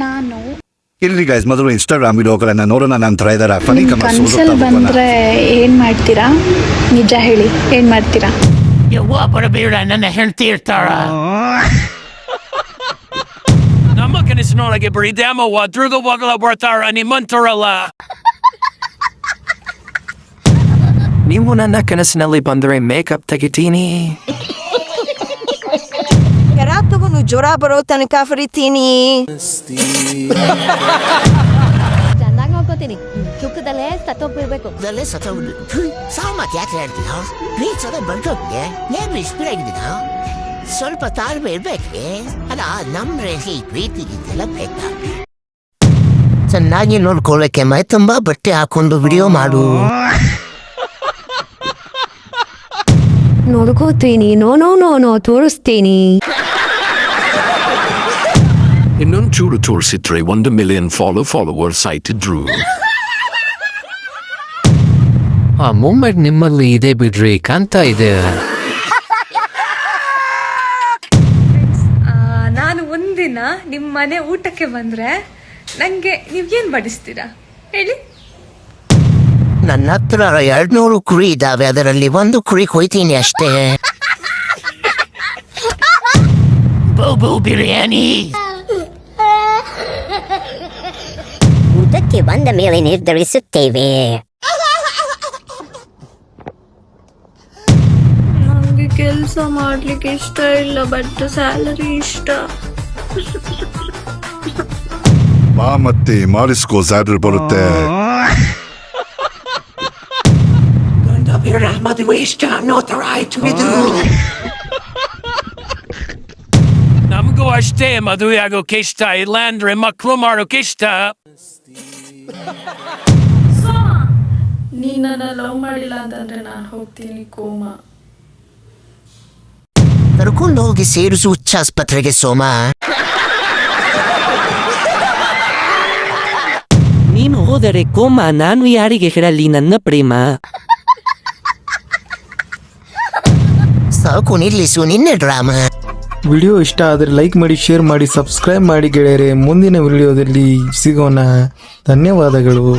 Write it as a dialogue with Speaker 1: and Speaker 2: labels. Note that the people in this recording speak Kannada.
Speaker 1: ನಾನು
Speaker 2: ಇಲ್ರಿ ಗೈಸ್ ಮೊದಲು ಇನ್ಸ್ಟಾಗ್ರಾಮ್ ವಿಡಿಯೋಗಳನ್ನ ನೋಡೋಣ ನಂತರ ಇದರ ಫನಿ
Speaker 1: ನಿಮ್
Speaker 2: ಕಮೆಂಟ್ಸ್
Speaker 1: ಕನ್ಸಲ್ ಬಂದ್ರೆ ಏನ್ ಮಾಡ್ತೀರಾ? ನಿಜ ಹೇಳಿ ಏನ್ ಮಾಡ್ತೀರಾ?
Speaker 3: ಯವ್ವ ಬರಬೇಡ ನನ್ನ ಹೆಂಡತಿ ಇರ್ತಾಳ. ನಮ್ಮ ಕನಸಿನೊಳಗೆ ಬರೀ ದ್ಯಾಮವ್ವ ದುರ್ಗ ಬಗಲ ಬರ್ತಾರ ನಿಮ್ಮಂತರಲ್ಲ
Speaker 4: ನೀವು ನನ್ನ ಕನಸಿನಲ್ಲಿ ಬಂದರೆ ಮೇಕಪ್ ತೆಗಿತೀನಿ.
Speaker 5: ಜ್ವರ ಬರೋ ತನಕ ಫರಿತೀನಿ
Speaker 6: ಚೆನ್ನಾಗಿ ನೋಡ್ಕೋತೀನಿ. ಸುಖದಲ್ಲೇ ಸತ್ತೋಗ್ಬಿಡ್ಬೇಕು.
Speaker 7: ಅದಲ್ಲೇ ಸತ್ತೋಗ್ಬಿಡು ಸಾವು ಮತ್ತೆ ಯಾಕೆ ಹೇಳ್ತೀಯ? ಪ್ಲೀಸ್ ಅದ ಬಂದೋಗ್ಗೆ ಏನು ಇಸ್ಪೀಡ್ ಆಗಿದ್ದೀನ ಸ್ವಲ್ಪ ತಾಳ್ಮೆ ಇರ್ಬೇಕೆ. ಅಲ್ಲ ನಮ್ಮ ರೇಖೆ ಈ ಪ್ರೀತಿಗಿದ್ದೆಲ್ಲ ಬೇಕಾ? ಚೆನ್ನಾಗಿ ನೋಡ್ಕೊಳ್ಳೋಕೆ ಮೈ ತುಂಬಾ ಬಟ್ಟೆ ಹಾಕೊಂಡು ವಿಡಿಯೋ ಮಾಡು.
Speaker 6: ನೋಡ್ಕೋತೀನಿ. ನೋ ನೋ ನೋ ನೋ ತೋರಿಸ್ತೀನಿ.
Speaker 8: ಇನ್ನೊಂದು ಚೂರು ತೋರಿಸಿದ್ರೆ ಒಂದು ಮಿಲಿಯನ್ ಫಾಲೋ ಫಾಲೋವರ್ಸ್ ಆಯ್ತಿದ್ರು
Speaker 4: ಆ ಮೂಮೆಂಟ್ ನಿಮ್ಮಲ್ಲಿ ಇದೆ ಬಿಡ್ರಿ ಕಾಣ್ತಾ ಇದೆ.
Speaker 9: ನಾನು ಒಂದಿನ ನಿಮ್ಮ ಮನೆ ಊಟಕ್ಕೆ ಬಂದ್ರೆ ನನಗೆ ನೀವೇನು ಬಡಿಸ್ತೀರಾ? ಹೇಳಿ.
Speaker 7: ನನ್ನ ಹತ್ರ ಎರಡ್ನೂರು ಕುರಿ ಇದಾವೆ ಅದರಲ್ಲಿ ಒಂದು ಕುರಿ ಕೊಯ್ತೀನಿ ಅಷ್ಟೇ.
Speaker 3: ಬೂಬು ಬಿರಿಯಾನಿ
Speaker 7: ಊಟಕ್ಕೆ ಬಂದ ಮೇಲೆ ನಿರ್ಧರಿಸುತ್ತೇವೆ.
Speaker 9: ನನಗೆ ಕೆಲಸ ಮಾಡ್ಲಿಕ್ಕೆ ಇಷ್ಟ ಇಲ್ಲ ಬಟ್ ಸ್ಯಾಲರಿ ಇಷ್ಟ.
Speaker 2: ಬಾ ಮತ್ತೆ ಮಾಡಿಸ್ಕೋ ಸ್ಯಾಲರಿ ಬರುತ್ತೆ.
Speaker 3: ಅನ್ನೋ ತರ ಆಯ್ತು ಇದು ನಮಗೂ ಅಷ್ಟೇ ಮದುವೆ ಆಗೋಕೆ ಇಷ್ಟ ಇಲ್ಲ ಅಂದ್ರೆ ಮಕ್ಳು ಮಾಡೋಕೆ ಇಷ್ಟ
Speaker 9: ನೀ ನನ್ನ ಲವ್ ಮಾಡಿಲ್ಲ ಅಂತಂದ್ರೆ ನಾನು ಹೋಗ್ತೀನಿ ಕೋಮಾ.
Speaker 7: ಕರ್ಕೊಂಡು ಹೋಗಿ ಸೇರಿಸು ಹುಚ್ಚ ಆಸ್ಪತ್ರೆಗೆ ಸೋಮ.
Speaker 10: ನೀನು ಹೋದರೆ ಕೋಮ ನಾನು ಯಾರಿಗೆ ಹೇಳಲಿ ನನ್ನ ಪ್ರೇಮ?
Speaker 7: ಸಾಕು ನಿಲ್ಲಿಸು ನಿನ್ನೆ ಡ್ರಾಮಾ.
Speaker 11: ವಿಡಿಯೋ ಇಷ್ಟ ಆದರೆ ಲೈಕ್ ಮಾಡಿ ಶೇರ್ ಮಾಡಿ ಸಬ್ಸ್ಕ್ರೈಬ್ ಮಾಡಿ ಗೆಳೆಯರೆ. ಮುಂದಿನ ವಿಡಿಯೋದಲ್ಲಿ ಸಿಗೋಣ. ಧನ್ಯವಾದಗಳು.